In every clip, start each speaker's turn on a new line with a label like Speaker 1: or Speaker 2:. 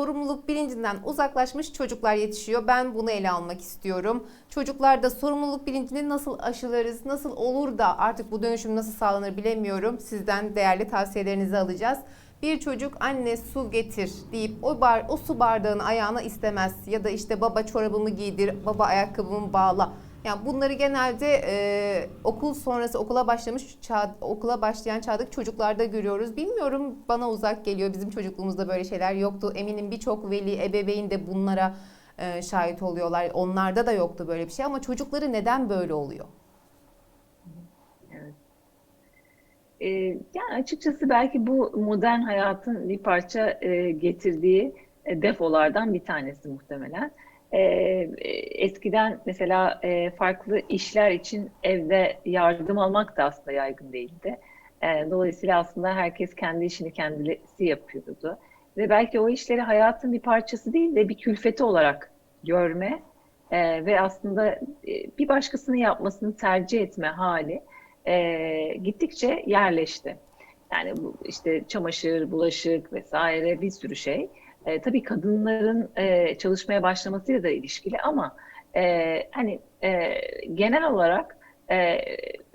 Speaker 1: sorumluluk bilincinden uzaklaşmış çocuklar yetişiyor. Ben bunu ele almak istiyorum. Çocuklarda sorumluluk bilincini nasıl aşılarız, nasıl olur da artık bu dönüşüm nasıl sağlanır bilemiyorum. Sizden değerli tavsiyelerinizi alacağız. Bir çocuk anne su getir deyip o bar, o su bardağını ayağına istemez ya da işte baba çorabımı giydir, baba ayakkabımı bağla. Yani bunları genelde e, okul sonrası okula başlamış çağ, okula başlayan çağdaki çocuklarda görüyoruz. Bilmiyorum bana uzak geliyor. Bizim çocukluğumuzda böyle şeyler yoktu. Eminim birçok veli, ebeveyn de bunlara e, şahit oluyorlar. Onlarda da yoktu böyle bir şey ama çocukları neden böyle oluyor?
Speaker 2: Evet. Ee, yani açıkçası belki bu modern hayatın bir parça e, getirdiği e, defolardan bir tanesi muhtemelen. Ee, eskiden mesela e, farklı işler için evde yardım almak da aslında yaygın değildi. Ee, dolayısıyla aslında herkes kendi işini kendisi yapıyordu. Ve belki o işleri hayatın bir parçası değil de bir külfeti olarak görme e, ve aslında e, bir başkasının yapmasını tercih etme hali e, gittikçe yerleşti. Yani bu işte çamaşır, bulaşık vesaire bir sürü şey. E, tabii kadınların e, çalışmaya başlamasıyla da ilişkili ama e, hani e, genel olarak e,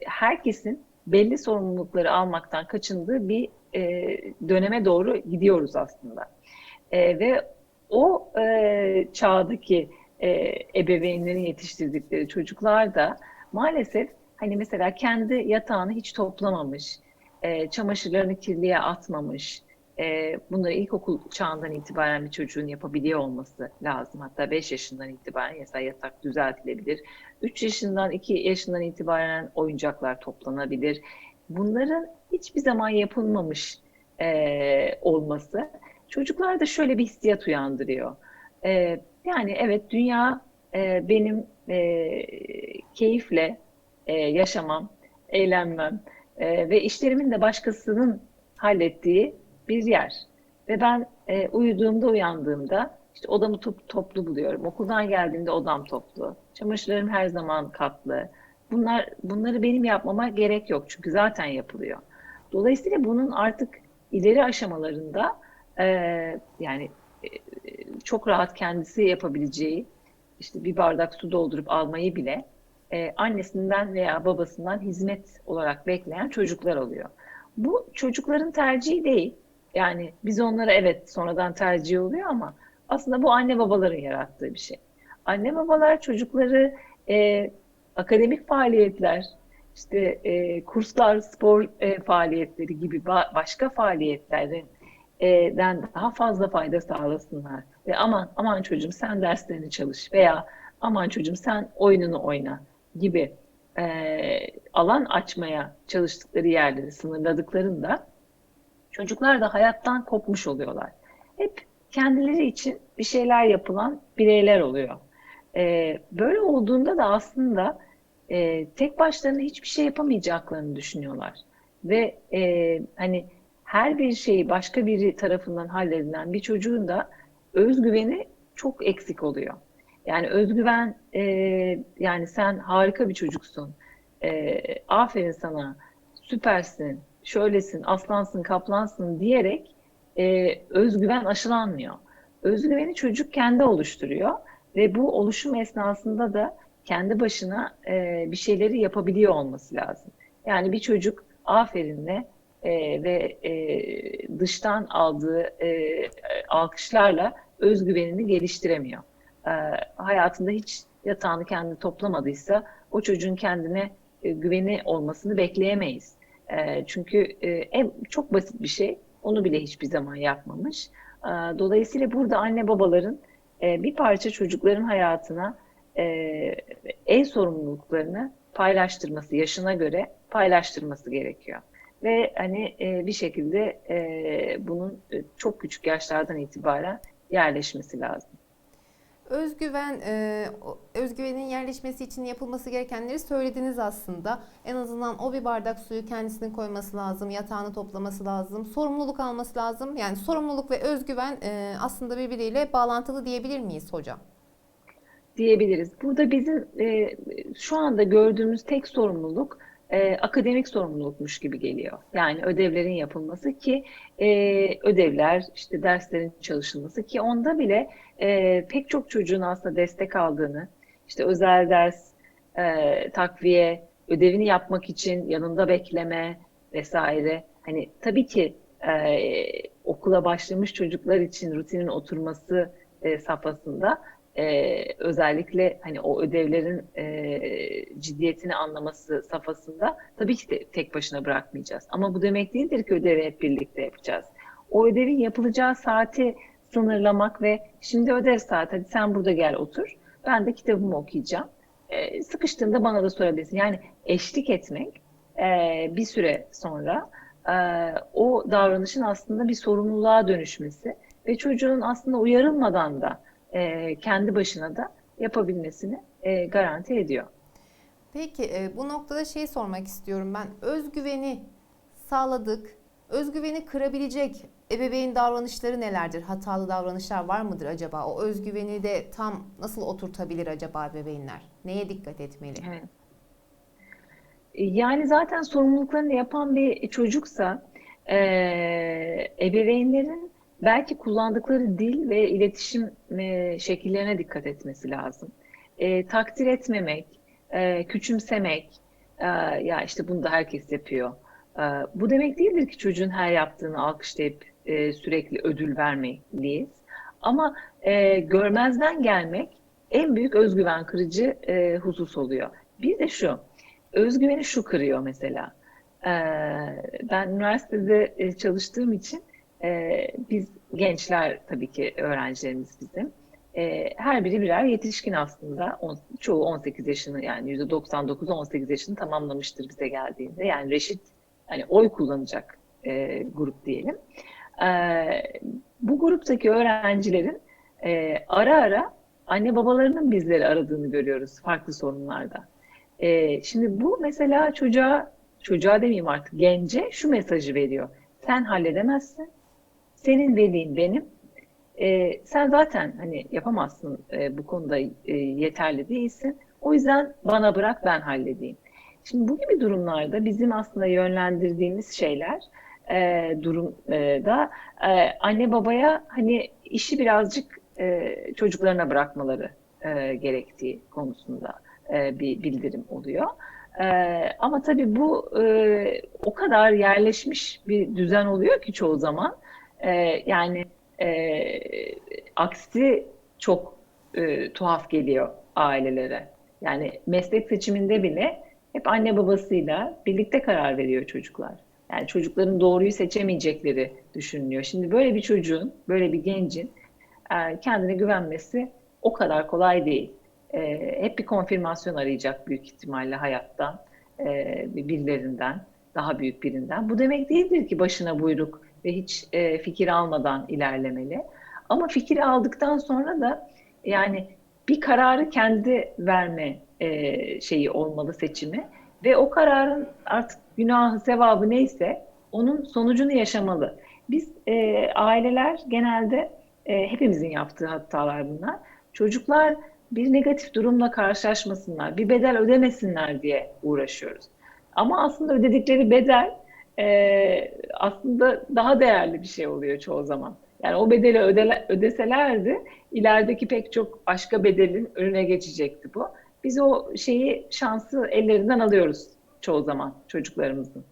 Speaker 2: herkesin belli sorumlulukları almaktan kaçındığı bir e, döneme doğru gidiyoruz aslında. E, ve o e, çağdaki e, ebeveynlerin yetiştirdikleri çocuklar da maalesef hani mesela kendi yatağını hiç toplamamış, e, çamaşırlarını kirliye atmamış, e, bunları ilkokul çağından itibaren bir çocuğun yapabiliyor olması lazım. Hatta 5 yaşından itibaren mesela yatak düzeltilebilir. 3 yaşından 2 yaşından itibaren oyuncaklar toplanabilir. Bunların hiçbir zaman yapılmamış e, olması çocuklarda şöyle bir hissiyat uyandırıyor. E, yani evet dünya e, benim e, keyifle e, yaşamam, eğlenmem e, ve işlerimin de başkasının hallettiği bir yer. Ve ben e, uyuduğumda, uyandığımda işte odamı top, toplu buluyorum. Okuldan geldiğimde odam toplu. Çamaşırlarım her zaman katlı. Bunlar bunları benim yapmama gerek yok çünkü zaten yapılıyor. Dolayısıyla bunun artık ileri aşamalarında e, yani e, çok rahat kendisi yapabileceği işte bir bardak su doldurup almayı bile e, annesinden veya babasından hizmet olarak bekleyen çocuklar oluyor. Bu çocukların tercihi değil. Yani biz onlara evet sonradan tercih oluyor ama aslında bu anne babaların yarattığı bir şey. Anne babalar çocukları e, akademik faaliyetler, işte e, kurslar, spor e, faaliyetleri gibi ba- başka faaliyetlerden e, daha fazla fayda sağlasınlar. Ve aman aman çocuğum sen derslerini çalış veya aman çocuğum sen oyununu oyna gibi e, alan açmaya çalıştıkları yerleri sınırladıklarında çocuklar da hayattan kopmuş oluyorlar. Hep kendileri için bir şeyler yapılan bireyler oluyor. E, böyle olduğunda da aslında e, tek başlarına hiçbir şey yapamayacaklarını düşünüyorlar. Ve e, hani her bir şeyi başka biri tarafından halledilen bir çocuğun da özgüveni çok eksik oluyor. Yani özgüven, e, yani sen harika bir çocuksun, e, aferin sana, süpersin, şöylesin, aslansın, kaplansın diyerek e, özgüven aşılanmıyor. Özgüveni çocuk kendi oluşturuyor ve bu oluşum esnasında da kendi başına e, bir şeyleri yapabiliyor olması lazım. Yani bir çocuk aferinle e, ve e, dıştan aldığı e, alkışlarla özgüvenini geliştiremiyor. E, hayatında hiç yatağını kendi toplamadıysa o çocuğun kendine e, güveni olmasını bekleyemeyiz. E, çünkü e, en, çok basit bir şey, onu bile hiçbir zaman yapmamış. E, dolayısıyla burada anne babaların e, bir parça çocukların hayatına e, el sorumluluklarını paylaştırması, yaşına göre paylaştırması gerekiyor. Ve hani bir şekilde bunun çok küçük yaşlardan itibaren yerleşmesi lazım.
Speaker 1: Özgüven, e, özgüvenin yerleşmesi için yapılması gerekenleri söylediniz aslında. En azından o bir bardak suyu kendisinin koyması lazım, yatağını toplaması lazım, sorumluluk alması lazım. Yani sorumluluk ve özgüven e, aslında birbiriyle bağlantılı diyebilir miyiz hocam?
Speaker 2: Diyebiliriz. Burada bizim e, şu anda gördüğümüz tek sorumluluk e, akademik sorumlulukmuş gibi geliyor. Yani ödevlerin yapılması ki e, ödevler, işte derslerin çalışılması ki onda bile e, pek çok çocuğun aslında destek aldığını, işte özel ders, e, takviye, ödevini yapmak için yanında bekleme vesaire. Hani tabii ki e, okula başlamış çocuklar için rutinin oturması e, safhasında e, özellikle hani o ödevlerin e, ciddiyetini anlaması safhasında tabii ki de tek başına bırakmayacağız. Ama bu demek değildir ki ödevi hep birlikte yapacağız. O ödevin yapılacağı saati sınırlamak ve şimdi ödev saati hadi sen burada gel otur. Ben de kitabımı okuyacağım. E, sıkıştığında bana da sorabilirsin. Yani eşlik etmek e, bir süre sonra e, o davranışın aslında bir sorumluluğa dönüşmesi ve çocuğun aslında uyarılmadan da e, kendi başına da yapabilmesini e, garanti ediyor.
Speaker 1: Peki e, bu noktada şey sormak istiyorum ben. Özgüveni sağladık. Özgüveni kırabilecek ebeveyn davranışları nelerdir? Hatalı davranışlar var mıdır acaba? O özgüveni de tam nasıl oturtabilir acaba ebeveynler? Neye dikkat etmeli?
Speaker 2: Evet. Yani zaten sorumluluklarını yapan bir çocuksa e, ebeveynlerin belki kullandıkları dil ve iletişim e, şekillerine dikkat etmesi lazım. E, takdir etmemek, e, küçümsemek, e, ya işte bunu da herkes yapıyor. E, bu demek değildir ki çocuğun her yaptığını alkışlayıp e, sürekli ödül vermeliyiz. Ama e, görmezden gelmek en büyük özgüven kırıcı e, husus oluyor. Bir de şu, özgüveni şu kırıyor mesela. E, ben üniversitede e, çalıştığım için e, biz gençler tabii ki öğrencilerimiz bizim. E, her biri birer yetişkin aslında. On, çoğu 18 yaşını yani %99 18 yaşını tamamlamıştır bize geldiğinde. Yani reşit hani oy kullanacak e, grup diyelim. E, bu gruptaki öğrencilerin e, ara ara anne babalarının bizleri aradığını görüyoruz farklı sorunlarda. E, şimdi bu mesela çocuğa, çocuğa demeyeyim artık gence şu mesajı veriyor. Sen halledemezsin. Senin velin benim. E, sen zaten hani yapamazsın e, bu konuda e, yeterli değilsin. O yüzden bana bırak ben halledeyim. Şimdi bu gibi durumlarda bizim aslında yönlendirdiğimiz şeyler e, durumda e, anne babaya hani işi birazcık e, çocuklarına bırakmaları e, gerektiği konusunda e, bir bildirim oluyor. E, ama tabii bu e, o kadar yerleşmiş bir düzen oluyor ki çoğu zaman e, yani e, aksi çok e, tuhaf geliyor ailelere. Yani meslek seçiminde bile hep anne babasıyla birlikte karar veriyor çocuklar. Yani çocukların doğruyu seçemeyecekleri düşünülüyor. Şimdi böyle bir çocuğun, böyle bir gencin e, kendine güvenmesi o kadar kolay değil. E, hep bir konfirmasyon arayacak büyük ihtimalle hayattan, e, birilerinden, daha büyük birinden. Bu demek değildir ki başına buyruk ve hiç e, fikir almadan ilerlemeli. Ama fikir aldıktan sonra da yani bir kararı kendi verme e, şeyi olmalı seçimi ve o kararın artık günahı, sevabı neyse onun sonucunu yaşamalı. Biz e, aileler genelde e, hepimizin yaptığı hatalar bunlar. Çocuklar bir negatif durumla karşılaşmasınlar, bir bedel ödemesinler diye uğraşıyoruz. Ama aslında ödedikleri bedel e, aslında daha değerli bir şey oluyor çoğu zaman. Yani o bedeli ödele, ödeselerdi ilerideki pek çok başka bedelin önüne geçecekti bu. Biz o şeyi, şansı ellerinden alıyoruz çoğu zaman çocuklarımızın.